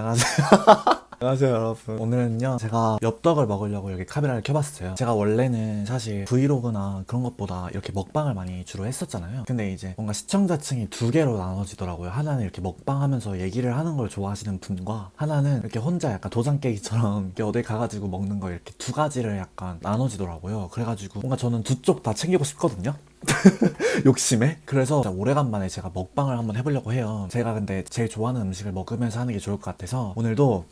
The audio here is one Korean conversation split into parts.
안녕하세요. 안녕하세요 여러분. 오늘은요 제가 엽떡을 먹으려고 여기 카메라를 켜봤어요. 제가 원래는 사실 브이로그나 그런 것보다 이렇게 먹방을 많이 주로 했었잖아요. 근데 이제 뭔가 시청자층이 두 개로 나눠지더라고요. 하나는 이렇게 먹방하면서 얘기를 하는 걸 좋아하시는 분과 하나는 이렇게 혼자 약간 도장 깨기처럼 이렇게 어딜 가가지고 먹는 거 이렇게 두 가지를 약간 나눠지더라고요. 그래가지고 뭔가 저는 두 쪽 다 챙기고 싶거든요 욕심에? 그래서 진짜 오래간만에 제가 먹방을 한번 해보려고 해요. 제가 근데 제일 좋아하는 음식을 먹으면서 하는 게 좋을 것 같아서 오늘도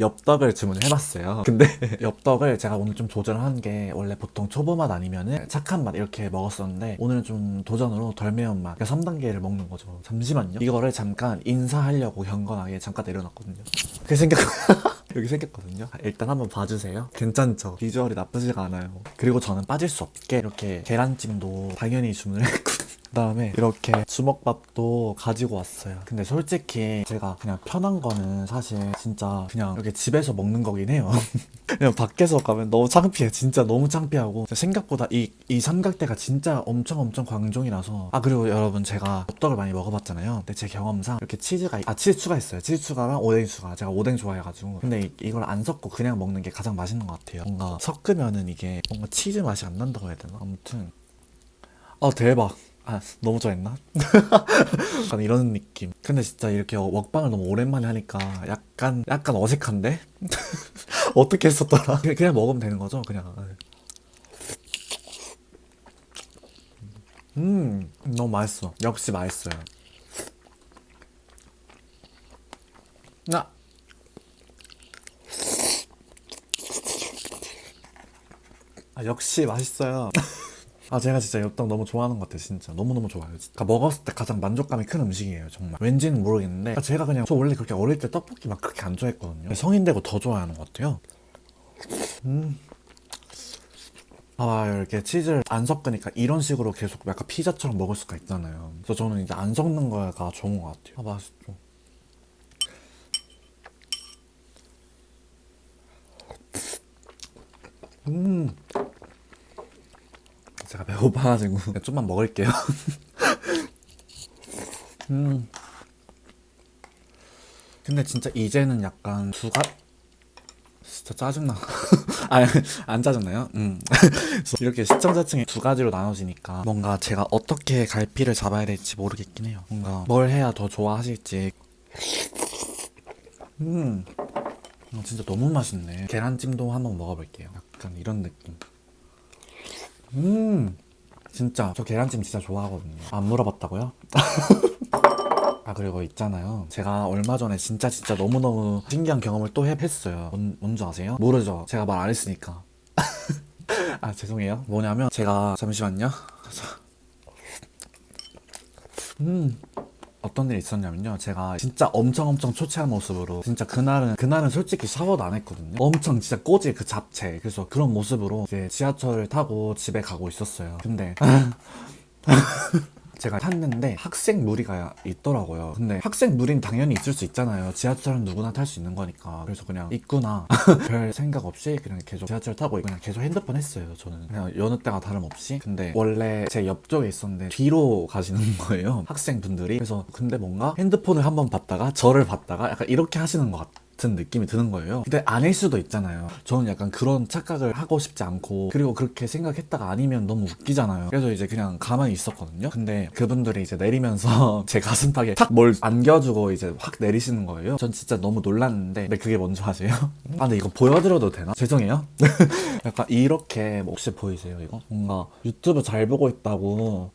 엽떡을 주문을 해봤어요. 근데 엽떡을 제가 오늘 좀 도전을 한게 원래 보통 초보 맛 아니면은 착한 맛 이렇게 먹었었는데 오늘은 좀 도전으로 덜 매운 맛, 그러니까 3단계를 먹는 거죠. 잠시만요. 이거를 잠깐 인사하려고 경건하게 잠깐 내려놨거든요. 그게 생겼 여기 생겼거든요. 일단 한번 봐주세요. 괜찮죠? 비주얼이 나쁘지가 않아요. 그리고 저는 빠질 수 없게 이렇게 계란찜도 당연히 주문을 했고 그다음에 이렇게 주먹밥도 가지고 왔어요. 근데 솔직히 제가 그냥 편한 거는 사실 진짜 그냥 이렇게 집에서 먹는 거긴 해요. 그냥 밖에서 가면 너무 창피해. 진짜 너무 창피하고 생각보다 이, 이 삼각대가 진짜 엄청 엄청 광종이라서 아 그리고 여러분 제가 엽떡을 많이 먹어봤잖아요. 근데 제 경험상 이렇게 치즈가 아 치즈 추가 있어요. 치즈 추가랑 오뎅 추가. 제가 오뎅 좋아해가지고 근데 이, 이걸 안 섞고 그냥 먹는 게 가장 맛있는 것 같아요. 뭔가 섞으면은 이게 뭔가 치즈 맛이 안 난다고 해야 되나? 아무튼 아 대박. 아 너무 좋아했나? 약간 이런 느낌. 근데 진짜 이렇게 먹방을 너무 오랜만에 하니까 약간 약간 어색한데? 어떻게 했었더라? 그냥, 그냥 먹으면 되는 거죠, 그냥. 음 너무 맛있어. 역시 맛있어요. 나 아, 역시 맛있어요. 아 제가 진짜 엽떡 너무 좋아하는 것 같아요 진짜. 너무너무 좋아요. 그러니까 먹었을 때 가장 만족감이 큰 음식이에요 정말. 왠지는 모르겠는데. 그러니까 제가 그냥 저 원래 그렇게 어릴 때 떡볶이 막 그렇게 안 좋아했거든요. 성인 되고 더 좋아하는 것 같아요. 음. 아 이렇게 치즈를 안 섞으니까 이런 식으로 계속 약간 피자처럼 먹을 수가 있잖아요. 그래서 저는 이제 안 섞는 거가 좋은 것 같아요. 아 맛있죠. 음 제가 배고파가지고 좀만 먹을게요. 음. 근데 진짜 이제는 약간 두가 진짜 짜증나. 아, 안 짜증나요? 음. 이렇게 시청자층이 두 가지로 나눠지니까 뭔가 제가 어떻게 갈피를 잡아야 될지 모르겠긴 해요. 뭔가 뭘 해야 더 좋아하실지. 음. 어, 진짜 너무 맛있네. 계란찜도 한번 먹어볼게요. 약간 이런 느낌. 음 진짜. 저 계란찜 진짜 좋아하거든요. 안 물어봤다고요? 아 그리고 있잖아요. 제가 얼마 전에 진짜 진짜 너무너무 신기한 경험을 또 해- 했어요. 뭔, 뭔지 아세요? 모르죠. 제가 말 안 했으니까. 아 죄송해요. 뭐냐면 제가 잠시만요. 음 어떤 일이 있었냐면요. 제가 진짜 엄청 엄청 초췌한 모습으로 진짜 그날은 그날은 솔직히 샤워도 안 했거든요. 엄청 진짜 꼬질 그 잡채. 그래서 그런 모습으로 이제 지하철을 타고 집에 가고 있었어요. 근데 제가 탔는데 학생 무리가 있더라고요. 근데 학생 무리는 당연히 있을 수 있잖아요. 지하철은 누구나 탈 수 있는 거니까. 그래서 그냥 있구나. 별 생각 없이 그냥 계속 지하철 타고 그냥 계속 핸드폰 했어요. 저는 그냥 여느 때가 다름없이. 근데 원래 제 옆쪽에 있었는데 뒤로 가시는 거예요. 학생분들이. 그래서 근데 뭔가 핸드폰을 한번 봤다가 저를 봤다가 약간 이렇게 하시는 것 같아요. 같은 느낌이 드는 거예요. 근데 아닐 수도 있잖아요. 저는 약간 그런 착각을 하고 싶지 않고 그리고 그렇게 생각했다가 아니면 너무 웃기잖아요. 그래서 이제 그냥 가만히 있었거든요. 근데 그분들이 이제 내리면서 제 가슴팍에 탁 뭘 안겨주고 이제 확 내리시는 거예요. 전 진짜 너무 놀랐는데 근데 그게 뭔지 아세요? 아 근데 이거 보여드려도 되나? 죄송해요. 약간 이렇게 뭐 혹시 보이세요 이거? 뭔가 유튜브 잘 보고 있다고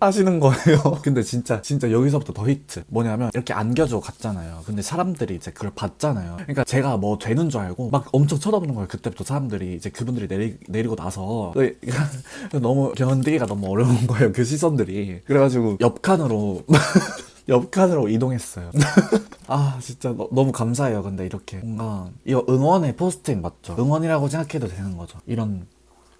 하시는 거예요. 근데 진짜 진짜 여기서부터 더 히트. 뭐냐면 이렇게 안겨주고 갔잖아요. 근데 사람들이 이제 그걸 봤잖아요. 그러니까 제가 뭐 되는 줄 알고 막 엄청 쳐다보는 거예요. 그때부터 사람들이 이제 그분들이 내리 내리고 나서 너무 견디기가 너무 어려운 거예요. 그 시선들이. 그래가지고 옆 칸으로 옆 칸으로 이동했어요. 아 진짜 너, 무 감사해요. 근데 이렇게 뭔가 이거 응원의 포스트잇 맞죠? 응원이라고 생각해도 되는 거죠. 이런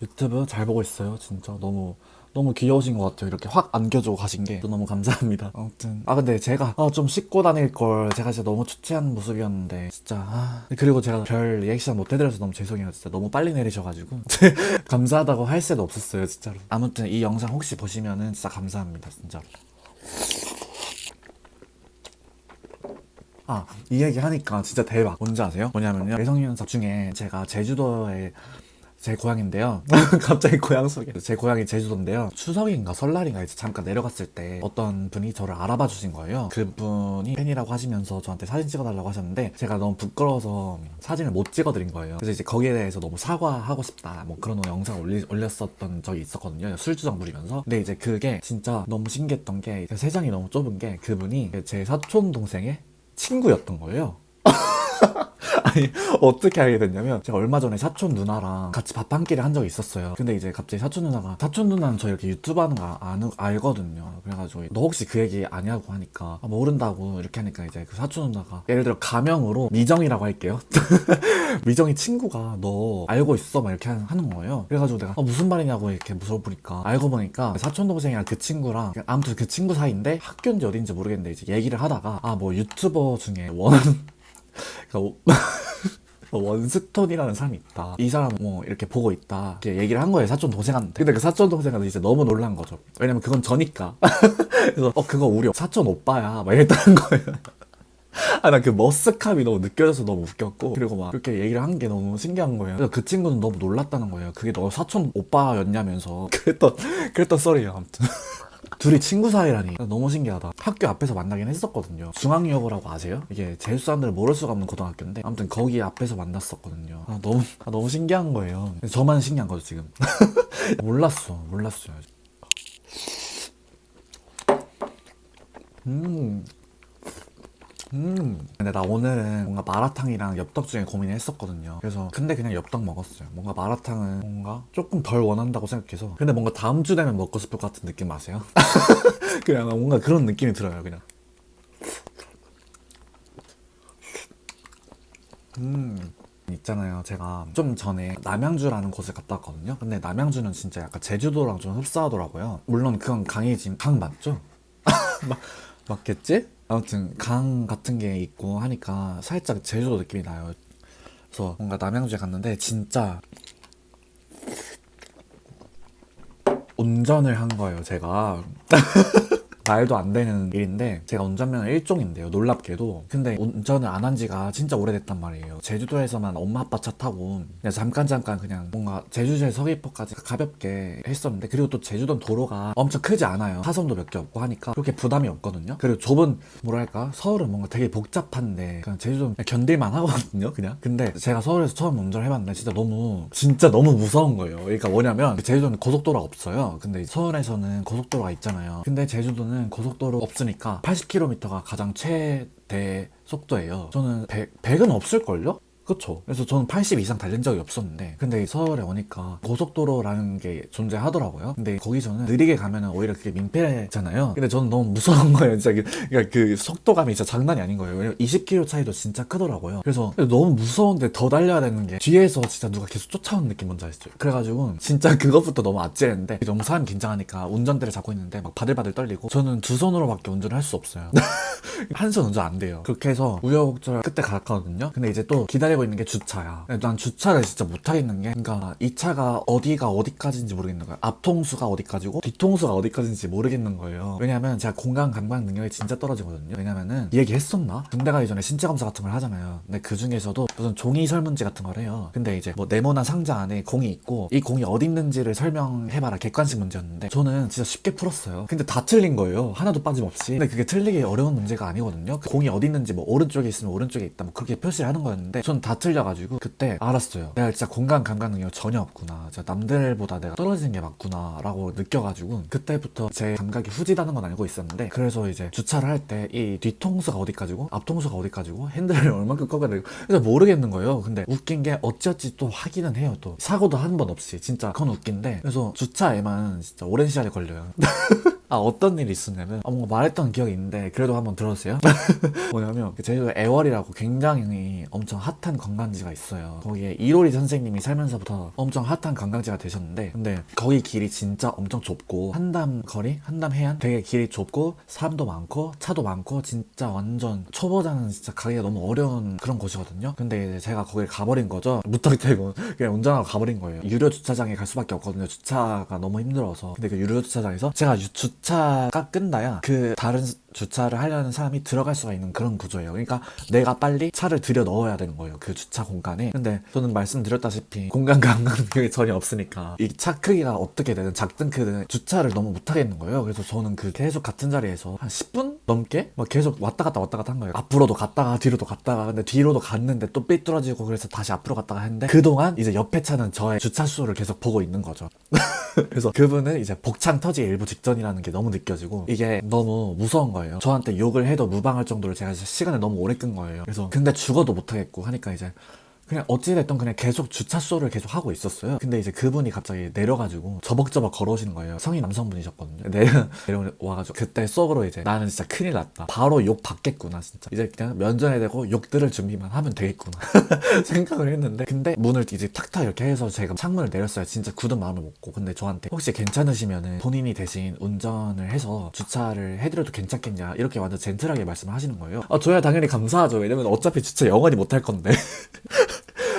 유튜브 잘 보고 있어요. 진짜 너무 너무 귀여우신 것 같아요. 이렇게 확 안겨주고 가신 게 너무 감사합니다. 아무튼 아 근데 제가 아, 좀 씻고 다닐 걸 제가 진짜 너무 초췌한 모습이었는데 진짜 아 그리고 제가 별 리액션 못 해드려서 너무 죄송해요. 진짜 너무 빨리 내리셔가지고 감사하다고 할 새도 없었어요. 진짜로. 아무튼 이 영상 혹시 보시면은 진짜 감사합니다. 진짜로. 아, 이 얘기 하니까 진짜 대박. 뭔지 아세요? 뭐냐면요. 예성연사 중에 제가 제주도에 제 고향인데요. 갑자기 고향 소개. 제 고향이 제주도인데요. 추석인가 설날인가 이제 잠깐 내려갔을 때 어떤 분이 저를 알아봐 주신 거예요. 그분이 팬이라고 하시면서 저한테 사진 찍어달라고 하셨는데 제가 너무 부끄러워서 사진을 못 찍어드린 거예요. 그래서 이제 거기에 대해서 너무 사과하고 싶다. 뭐 그런 영상을 올리, 올렸었던 적이 있었거든요. 술주정 부리면서. 근데 이제 그게 진짜 너무 신기했던 게 세상이 너무 좁은 게 그분이 제 사촌 동생의 친구였던 거예요. 아니 어떻게 알게 됐냐면 제가 얼마 전에 사촌 누나랑 같이 밥 한 끼를 한 적이 있었어요. 근데 이제 갑자기 사촌 누나가 사촌 누나는 저 이렇게 유튜브 하는 거 안, 알거든요. 그래가지고 너 혹시 그 얘기 아냐고 하니까 아, 모른다고 이렇게 하니까 이제 그 사촌 누나가 예를 들어 가명으로 미정이라고 할게요. 미정이 친구가 너 알고 있어? 막 이렇게 하는 거예요. 그래가지고 내가 어, 무슨 말이냐고 이렇게 물어보니까 알고 보니까 사촌 동생이랑 그 친구랑 아무튼 그 친구 사이인데 학교인지 어딘지 모르겠는데 이제 얘기를 하다가 아 뭐 유튜버 중에 원하는 원스톤이라는 사람이 있다. 이 사람 뭐 이렇게 보고 있다. 이렇게 얘기를 한 거예요. 사촌 동생한테. 근데 그 사촌 동생한테 이제 너무 놀란 거죠. 왜냐면 그건 저니까. 그래서 어 그거 우리 사촌 오빠야. 막 이랬다는 거예요. 아, 나그 머스캅이 너무 느껴져서 너무 웃겼고, 그리고 막 그렇게 얘기를 한 게 너무 신기한 거예요. 그래서 그 친구는 너무 놀랐다는 거예요. 그게 너 사촌 오빠였냐면서. 그랬던, 그랬던 썰이에요, 아무튼. 둘이 친구 사이라니. 너무 신기하다. 학교 앞에서 만나긴 했었거든요. 중앙여고라고 아세요? 이게 제주 사람들은 모를 수가 없는 고등학교인데 아무튼 거기 앞에서 만났었거든요. 아, 너무 아, 너무 신기한 거예요. 저만 신기한 거죠 지금. 몰랐어. 몰랐어요. 음 음. 근데 나 오늘은 뭔가 마라탕이랑 엽떡 중에 고민을 했었거든요. 그래서 근데 그냥 엽떡 먹었어요. 뭔가 마라탕은 뭔가 조금 덜 원한다고 생각해서. 근데 뭔가 다음 주 되면 먹고 싶을 것 같은 느낌 아세요? 그냥 뭔가 그런 느낌이 들어요. 그냥. 음. 있잖아요. 제가 좀 전에 남양주라는 곳을 갔다 왔거든요. 근데 남양주는 진짜 약간 제주도랑 좀 흡사하더라고요. 물론 그건 강이지. 강 맞죠? 맞, 맞겠지? 아무튼 강 같은 게 있고 하니까 살짝 제주도 느낌이 나요. 그래서 뭔가 남양주에 갔는데 진짜 운전을 한 거예요, 제가. 말도 안 되는 일인데 제가 운전면허 1종인데요 놀랍게도. 근데 운전을 안 한 지가 진짜 오래됐단 말이에요. 제주도에서만 엄마 아빠 차 타고 그냥 잠깐 잠깐 그냥 뭔가 제주도에 서귀포까지 가볍게 했었는데 그리고 또 제주도는 도로가 엄청 크지 않아요. 사선도 몇 개 없고 하니까 그렇게 부담이 없거든요. 그리고 좁은 뭐랄까 서울은 뭔가 되게 복잡한데 그냥 제주도는 그냥 견딜만 하거든요 그냥. 근데 제가 서울에서 처음 운전을 해봤는데 진짜 너무 진짜 너무 무서운 거예요. 그러니까 뭐냐면 제주도는 고속도로가 없어요. 근데 서울에서는 고속도로가 있잖아요. 근데 제주도는 고속도로 없으니까 80km가 가장 최대 속도예요. 저는 100, 100은 없을걸요? 그쵸. 그래서 저는 80 이상 달린 적이 없었는데, 근데 서울에 오니까 고속도로라는 게 존재하더라고요. 근데 거기서는 느리게 가면은 오히려 그게 민폐잖아요. 근데 저는 너무 무서운 거예요. 진짜 그, 그러니까 그 속도감이 진짜 장난이 아닌 거예요. 왜냐면 20km 차이도 진짜 크더라고요. 그래서 너무 무서운데 더 달려야 되는 게 뒤에서 진짜 누가 계속 쫓아오는 느낌 뭔지 아시죠? 그래가지고 진짜 그것부터 너무 아찔했는데 너무 사람 긴장하니까 운전대를 잡고 있는데 막 바들바들 떨리고 저는 두 손으로밖에 운전을 할 수 없어요. 한 손 운전 안 돼요. 그렇게 해서 우여곡절 끝에 갔거든요. 근데 이제 또 기다리고 있는 게 주차야. 난 주차를 진짜 못 하겠는 게, 그러니까 이 차가 어디가 어디까지인지 모르겠는 거예요. 앞통수가 어디까지고 뒤통수가 어디까지인지 모르겠는 거예요. 왜냐면 제가 공간 감각 능력이 진짜 떨어지거든요. 왜냐면은 이 얘기 했었나? 군대 가기 전에 신체 검사 같은 걸 하잖아요. 근데 그 중에서도 무슨 종이 설문지 같은 걸 해요. 근데 이제 뭐 네모난 상자 안에 공이 있고 이 공이 어디 있는지를 설명해봐라 객관식 문제였는데 저는 진짜 쉽게 풀었어요. 근데 다 틀린 거예요. 하나도 빠짐없이. 근데 그게 틀리기 어려운 문제가 아니거든요. 그 공이 어디 있는지 뭐 오른쪽에 있으면 오른쪽에 있다 뭐 그렇게 표시를 하는 거였는데 저는 다 틀려가지고 그때 알았어요. 내가 진짜 공간 감각 능력 전혀 없구나. 진짜 남들보다 내가 떨어지는 게 맞구나 라고 느껴가지고 그때부터 제 감각이 후지다는 건 알고 있었는데 그래서 이제 주차를 할 때 이 뒤통수가 어디까지고 앞통수가 어디까지고 핸들을 얼만큼 꺾어야 되고 그래서 모르겠는 거예요. 근데 웃긴 게 어찌어찌 또 하기는 해요. 또 사고도 한 번 없이 진짜 그건 웃긴데 그래서 주차에만 진짜 오랜 시간이 걸려요. 아 어떤 일이 있었냐면 아, 뭔가 말했던 기억이 있는데 그래도 한번 들어주세요. 뭐냐면 그 제주도 애월이라고 굉장히 엄청 핫한 관광지가 있어요. 거기에 이로리 선생님이 살면서부터 엄청 핫한 관광지가 되셨는데 근데 거기 길이 진짜 엄청 좁고 한담 거리? 한담 해안? 되게 길이 좁고 사람도 많고 차도 많고 진짜 완전 초보자는 진짜 가기가 너무 어려운 그런 곳이거든요. 근데 제가 거길 가버린 거죠. 무턱대고 그냥 운전하고 가버린 거예요. 유료 주차장에 갈 수밖에 없거든요. 주차가 너무 힘들어서. 근데 그 유료 주차장에서 제가 유추 2차가 끝나야 그 다른 주차를 하려는 사람이 들어갈 수가 있는 그런 구조예요. 그러니까 내가 빨리 차를 들여 넣어야 되는 거예요. 그 주차 공간에. 근데 저는 말씀드렸다시피 공간 감각이 전혀 없으니까 이 차 크기가 어떻게 되든 작든 크든 주차를 너무 못 하겠는 거예요. 그래서 저는 그 계속 같은 자리에서 한 10분 넘게 막 계속 왔다 갔다 왔다 갔다 한 거예요. 앞으로도 갔다가 뒤로도 갔다가 근데 뒤로도 갔는데 또 삐뚤어지고 그래서 다시 앞으로 갔다가 했는데 그동안 이제 옆에 차는 저의 주차 수를 계속 보고 있는 거죠. 그래서 그분은 이제 복창 터지기 일부 직전이라는 게 너무 느껴지고 이게 너무 무서운 거예요. 저한테 욕을 해도 무방할 정도로 제가 시간을 너무 오래 끈 거예요. 그래서 근데 죽어도 못하겠고 하니까 이제 그냥 어찌됐든 그냥 계속 주차소를 계속 하고 있었어요. 근데 이제 그분이 갑자기 내려가지고 저벅저벅 걸어오시는 거예요. 성인 남성분이셨거든요. 내려, 내려와가지고 그때 속으로 이제 나는 진짜 큰일 났다. 바로 욕 받겠구나 진짜. 이제 그냥 면전에 대고 욕 들을 준비만 하면 되겠구나. 생각을 했는데 근데 문을 이제 탁탁 이렇게 해서 제가 창문을 내렸어요. 진짜 굳은 마음을 먹고. 근데 저한테 혹시 괜찮으시면은 본인이 대신 운전을 해서 주차를 해드려도 괜찮겠냐 이렇게 완전 젠틀하게 말씀을 하시는 거예요. 아 저야 당연히 감사하죠. 왜냐면 어차피 주차 영원히 못할 건데.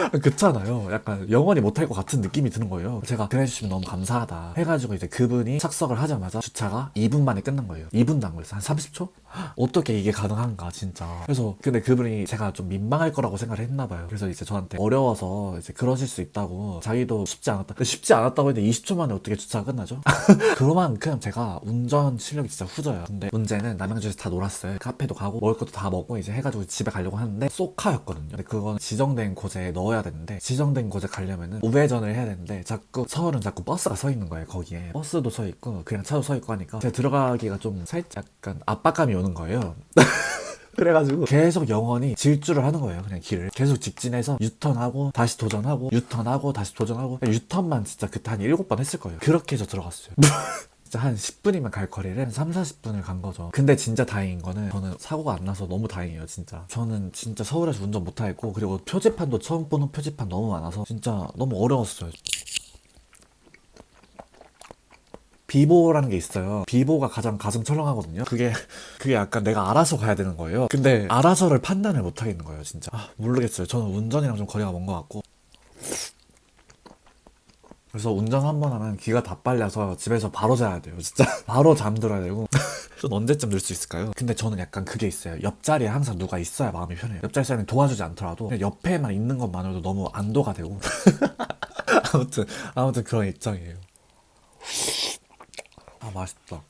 그렇잖아요. 약간 영원히 못할 것 같은 느낌이 드는 거예요. 제가 그래 주시면 너무 감사하다 해가지고 이제 그분이 착석을 하자마자 주차가 2분 만에 끝난 거예요. 2분도 안 걸렸어. 한 30초? 어떻게 이게 가능한가 진짜. 그래서 근데 그분이 제가 좀 민망할 거라고 생각을 했나 봐요. 그래서 이제 저한테 어려워서 이제 그러실 수 있다고 자기도 쉽지 않았다. 쉽지 않았다고 했는데 20초 만에 어떻게 주차가 끝나죠? 그만큼 제가 운전 실력이 진짜 후져요. 근데 문제는 남양주에서 다 놀았어요. 카페도 가고 먹을 것도 다 먹고 이제 해가지고 집에 가려고 하는데 쏘카였거든요. 근데 그건 지정된 곳에 넣어야 되는데 지정된 곳에 가려면은 우회전을 해야 되는데 자꾸 서울은 자꾸 버스가 서 있는 거예요. 거기에 버스도 서 있고 그냥 차도 서 있고 하니까 제가 들어가기가 좀 살짝 약간 압박감이 오는 거예요. 그래가지고 계속 영원히 질주를 하는 거예요. 그냥 길을 계속 직진해서 유턴하고 다시 도전하고 유턴하고 다시 도전하고 유턴만 진짜 그때 한 7번 했을 거예요. 그렇게 해서 들어갔어요. 진짜 한 10분이면 갈 거리를 한 3, 40분을 간 거죠. 근데 진짜 다행인 거는 저는 사고가 안 나서 너무 다행이에요, 진짜. 저는 진짜 서울에서 운전 못 하겠고 그리고 표지판도 처음 보는 표지판 너무 많아서 진짜 너무 어려웠어요. 비보라는 게 있어요. 비보가 가장 가슴 철렁하거든요. 그게 그게 약간 내가 알아서 가야 되는 거예요. 근데 알아서를 판단을 못 하겠는 거예요, 진짜. 아, 모르겠어요. 저는 운전이랑 좀 거리가 먼 것 같고. 그래서 운전 한 번 하면 기가 다 빨려서 집에서 바로 자야 돼요. 진짜 바로 잠들어야 되고. 좀 언제쯤 늘 수 있을까요? 근데 저는 약간 그게 있어요. 옆자리에 항상 누가 있어야 마음이 편해요. 옆자리 사람이 도와주지 않더라도 옆에만 있는 것만으로도 너무 안도가 되고. 아무튼 아무튼 그런 입장이에요. 아 맛있다.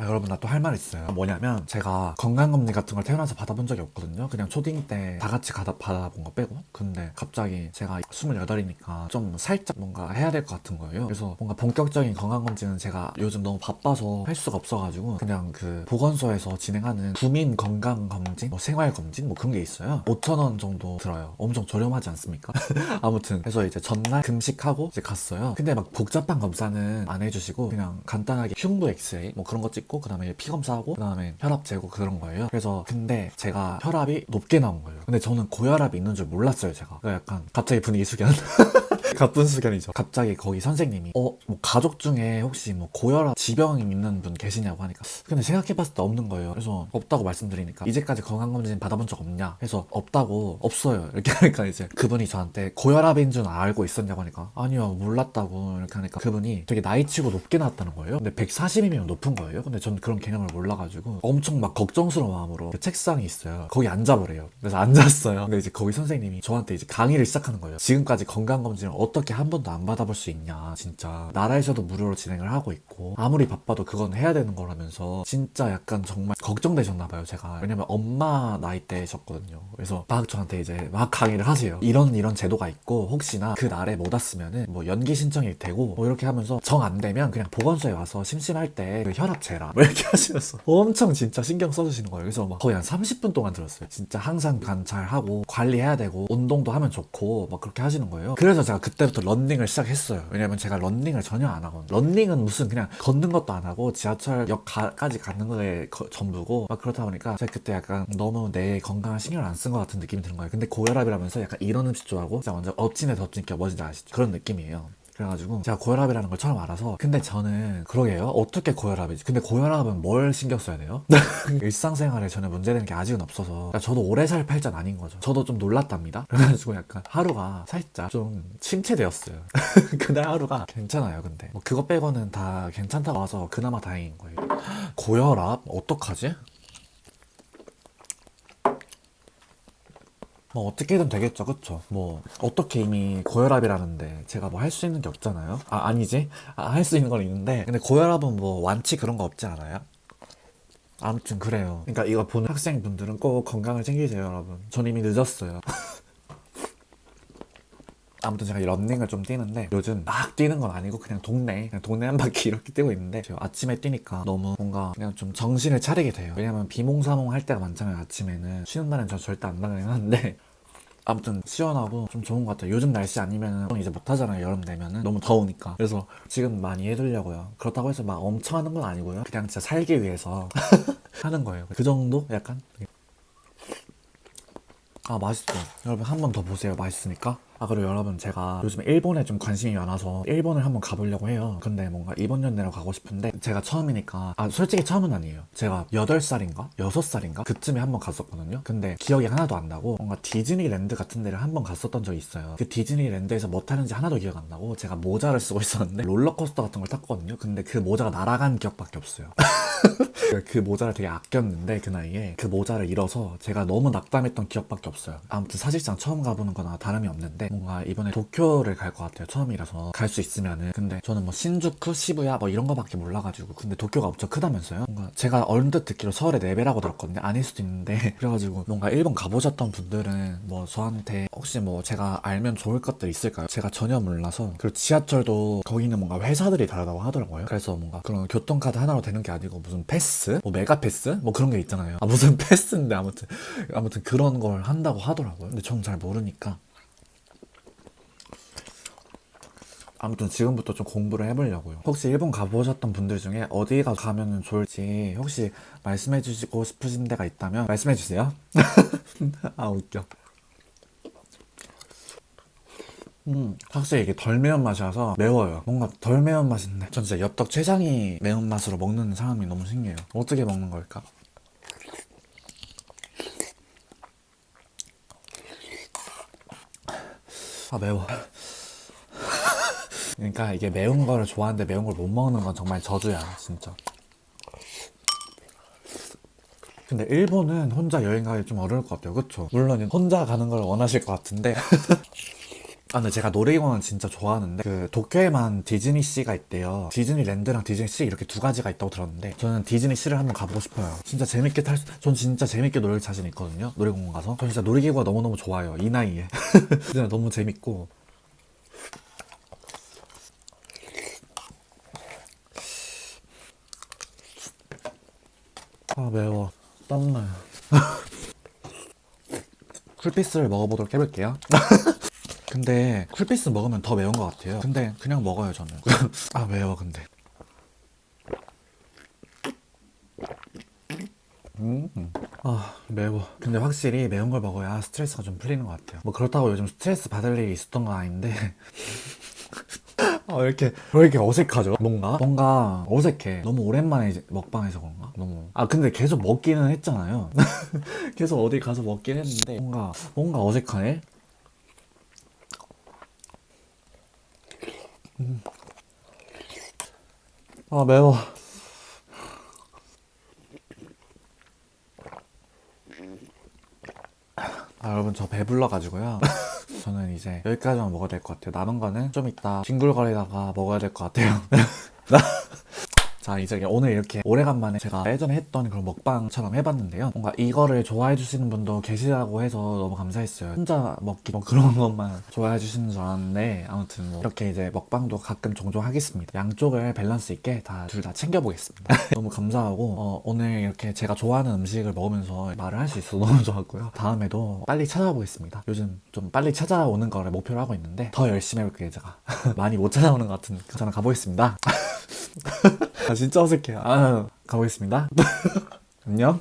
아, 여러분 나 또 할 말 있어요. 뭐냐면 제가 건강검진 같은 걸 태어나서 받아본 적이 없거든요. 그냥 초딩 때 다 같이 가다, 받아본 거 빼고. 근데 갑자기 제가 28이니까 좀 살짝 뭔가 해야 될 것 같은 거예요. 그래서 뭔가 본격적인 건강검진은 제가 요즘 너무 바빠서 할 수가 없어가지고 그냥 그 보건소에서 진행하는 국민 건강검진, 뭐 생활검진 뭐 그런 게 있어요. 5,000원 정도 들어요. 엄청 저렴하지 않습니까? 아무튼 그래서 이제 전날 금식하고 이제 갔어요. 근데 막 복잡한 검사는 안 해주시고 그냥 간단하게 흉부 엑스레이 뭐 그런 거 찍고 그다음에 피 검사하고 그다음에 혈압 재고 그런 거예요. 그래서 근데 제가 혈압이 높게 나온 거예요. 근데 저는 고혈압이 있는 줄 몰랐어요, 제가. 그러니까 약간 갑자기 분위기 숙연. 가쁜 수견이죠. 갑자기 거기 선생님이 어, 뭐 가족 중에 혹시 뭐 고혈압 지병 있는 분 계시냐고 하니까 근데 생각해봤을 때 없는 거예요. 그래서 없다고 말씀드리니까 이제까지 건강검진 받아본 적 없냐? 해서 없다고 없어요. 이렇게 하니까 이제 그분이 저한테 고혈압인 줄 알고 있었냐고 하니까 아니요 몰랐다고 이렇게 하니까 그분이 되게 나이치고 높게 나왔다는 거예요. 근데 140이면 높은 거예요. 근데 전 그런 개념을 몰라가지고 엄청 막 걱정스러운 마음으로 그 책상이 있어요. 거기 앉아보래요. 그래서 앉았어요. 근데 이제 거기 선생님이 저한테 이제 강의를 시작하는 거예요. 지금까지 건강검진을 어떻게 한 번도 안 받아볼 수 있냐 진짜. 나라에서도 무료로 진행을 하고 있고 아무리 바빠도 그건 해야 되는 거라면서 진짜 약간 정말 걱정되셨나 봐요 제가. 왜냐면 엄마 나이 때셨거든요. 그래서 막 저한테 이제 막 강의를 하세요. 이런 이런 제도가 있고 혹시나 그 날에 못 왔으면은 뭐 연기 신청이 되고 뭐 이렇게 하면서 정 안 되면 그냥 보건소에 와서 심심할 때 그 혈압 재라. 뭐 이렇게 하시면서 엄청 진짜 신경 써주시는 거예요. 그래서 막 거의 한 30분 동안 들었어요. 진짜 항상 관찰하고 관리해야 되고 운동도 하면 좋고 막 그렇게 하시는 거예요. 그래서 제가 그 때부터 런닝을 시작했어요. 왜냐면 제가 런닝을 전혀 안 하거든요. 런닝은 무슨 그냥 걷는 것도 안 하고 지하철역까지 가는 거에 거- 전부고 막 그렇다 보니까 제가 그때 약간 너무 내 건강을 신경 안 쓴 것 같은 느낌이 드는 거예요. 근데 고혈압이라면서 약간 이런 음식 좋아하고 진짜 완전 엎친에 덮친 게 뭔지 아시죠? 그런 느낌이에요. 그래가지고 제가 고혈압이라는 걸 처음 알아서 근데 저는 그러게요. 어떻게 고혈압이지? 근데 고혈압은 뭘 신경 써야 돼요? 일상생활에 전혀 문제되는 게 아직은 없어서 그러니까 저도 오래 살 팔자는 아닌 거죠. 저도 좀 놀랐답니다. 그래가지고 약간 하루가 살짝 좀 침체되었어요. 그날 하루가 괜찮아요 근데. 뭐 그거 빼고는 다 괜찮다고 와서 그나마 다행인 거예요. 고혈압? 어떡하지? 뭐 어떻게든 되겠죠. 그쵸? 뭐 어떻게 이미 고혈압이라는데 제가 뭐 할 수 있는 게 없잖아요. 아 아니지? 아, 할 수 있는 건 있는데. 근데 고혈압은 뭐 완치 그런 거 없지 않아요? 아무튼 그래요. 그러니까 이거 보는 학생분들은 꼭 건강을 챙기세요 여러분. 전 이미 늦었어요 아무튼 제가 이 런닝을 좀 뛰는데 요즘 막 뛰는 건 아니고 그냥 동네 그냥 동네 한 바퀴 이렇게 뛰고 있는데 제가 아침에 뛰니까 너무 뭔가 그냥 좀 정신을 차리게 돼요. 왜냐면 비몽사몽 할 때가 많잖아요 아침에는. 쉬는 날은 저 절대 안 나가긴 하는데 아무튼 시원하고 좀 좋은 것 같아요. 요즘 날씨 아니면은 이제 못하잖아요 여름 되면은. 너무 더우니까. 그래서 지금 많이 해두려고요. 그렇다고 해서 막 엄청 하는 건 아니고요. 그냥 진짜 살기 위해서 하는 거예요. 그 정도? 약간? 아 맛있어 여러분 한 번 더 보세요. 맛있으니까 아 그리고 여러분 제가 요즘에 일본에 좀 관심이 많아서 일본을 한번 가보려고 해요. 근데 뭔가 이번 연내로 가고 싶은데 제가 처음이니까 아 솔직히 처음은 아니에요. 제가 8살인가? 6살인가? 그쯤에 한번 갔었거든요. 근데 기억이 하나도 안 나고 뭔가 디즈니랜드 같은 데를 한번 갔었던 적이 있어요. 그 디즈니랜드에서 뭐 타는지 하나도 기억 안 나고 제가 모자를 쓰고 있었는데 롤러코스터 같은 걸 탔거든요. 근데 그 모자가 날아간 기억밖에 없어요. 그 모자를 되게 아꼈는데 그 나이에 그 모자를 잃어서 제가 너무 낙담했던 기억밖에 없어요. 아무튼 사실상 처음 가보는 거나 다름이 없는데 뭔가 이번에 도쿄를 갈 것 같아요. 처음이라서 갈 수 있으면은 근데 저는 뭐 신주쿠, 시부야 뭐 이런 거밖에 몰라가지고 근데 도쿄가 엄청 크다면서요? 뭔가 제가 얼핏 듣기로 서울에 4배라고 들었거든요. 아닐 수도 있는데 그래가지고 뭔가 일본 가보셨던 분들은 뭐 저한테 혹시 뭐 제가 알면 좋을 것들 있을까요? 제가 전혀 몰라서 그리고 지하철도 거기는 뭔가 회사들이 다르다고 하더라고요. 그래서 뭔가 그런 교통카드 하나로 되는 게 아니고 무슨 패스? 뭐 메가 패스? 뭐 그런 게 있잖아요. 아 무슨 패스인데 아무튼 아무튼 그런 걸 한다고 하더라고요. 근데 저는 잘 모르니까 아무튼 지금부터 좀 공부를 해보려고요. 혹시 일본 가보셨던 분들 중에 어디가 가면 좋을지 혹시 말씀해 주시고 싶으신 데가 있다면 말씀해 주세요. 아 웃겨. 음, 확실히 이게 덜 매운 맛이라서 매워요. 뭔가 덜 매운 맛인데. 전 진짜 엽떡 최장이 매운맛으로 먹는 사람이 너무 신기해요. 어떻게 먹는 걸까? 아, 매워. 그러니까 이게 매운 거를 좋아하는데 매운 걸 못 먹는 건 정말 저주야, 진짜. 근데 일본은 혼자 여행 가기 좀 어려울 것 같아요. 그쵸? 물론 혼자 가는 걸 원하실 것 같은데. 아, 근데 제가 놀이공원 진짜 좋아하는데 그 도쿄에만 디즈니 씨가 있대요. 디즈니랜드랑 디즈니 씨 이렇게 두 가지가 있다고 들었는데 저는 디즈니 씨를 한번 가보고 싶어요. 진짜 재밌게 탈, 수- 전 진짜 재밌게 놀 자신 있거든요. 놀이공원 가서. 전 진짜 놀이기구가 너무너무 좋아요. 이 나이에. 진짜 너무 재밌고. 아, 매워. 땀나요. 쿨피스를 먹어보도록 해볼게요. 근데 쿨피스 먹으면 더 매운 것 같아요. 근데 그냥 먹어요 저는. 아 매워 근데. 음. 아 매워. 근데 확실히 매운 걸 먹어야 스트레스가 좀 풀리는 것 같아요. 뭐 그렇다고 요즘 스트레스 받을 일이 있었던 건 아닌데. 아, 왜 이렇게, 왜 이렇게 어색하죠? 뭔가? 뭔가 어색해. 너무 오랜만에 이제 먹방해서 그런가? 너무. 아, 근데 계속 먹기는 했잖아요. 계속 어디 가서 먹긴 했는데, 뭔가, 뭔가 어색하네? 아 매워 아 여러분 저 배불러 가지고요 저는 이제 여기까지만 먹어야 될 것 같아요. 남은 거는 좀 이따 뒹굴거리다가 먹어야 될 것 같아요 자 이제 오늘 이렇게 오래간만에 제가 예전에 했던 그런 먹방처럼 해봤는데요. 뭔가 이거를 좋아해 주시는 분도 계시다고 해서 너무 감사했어요. 혼자 먹기 뭐 그런 것만 좋아해 주시는 줄 알았는데 아무튼 뭐 이렇게 이제 먹방도 가끔 종종 하겠습니다. 양쪽을 밸런스 있게 다 둘 다 챙겨보겠습니다. 너무 감사하고 어, 오늘 이렇게 제가 좋아하는 음식을 먹으면서 말을 할 수 있어서 너무 좋았고요. 다음에도 빨리 찾아보겠습니다. 요즘 좀 빨리 찾아오는 거를 목표로 하고 있는데 더 열심히 해볼게요 제가. 많이 못 찾아오는 것 같으니까 저는 가보겠습니다. 아 진짜 어색해요. 아, 가보겠습니다. 안녕.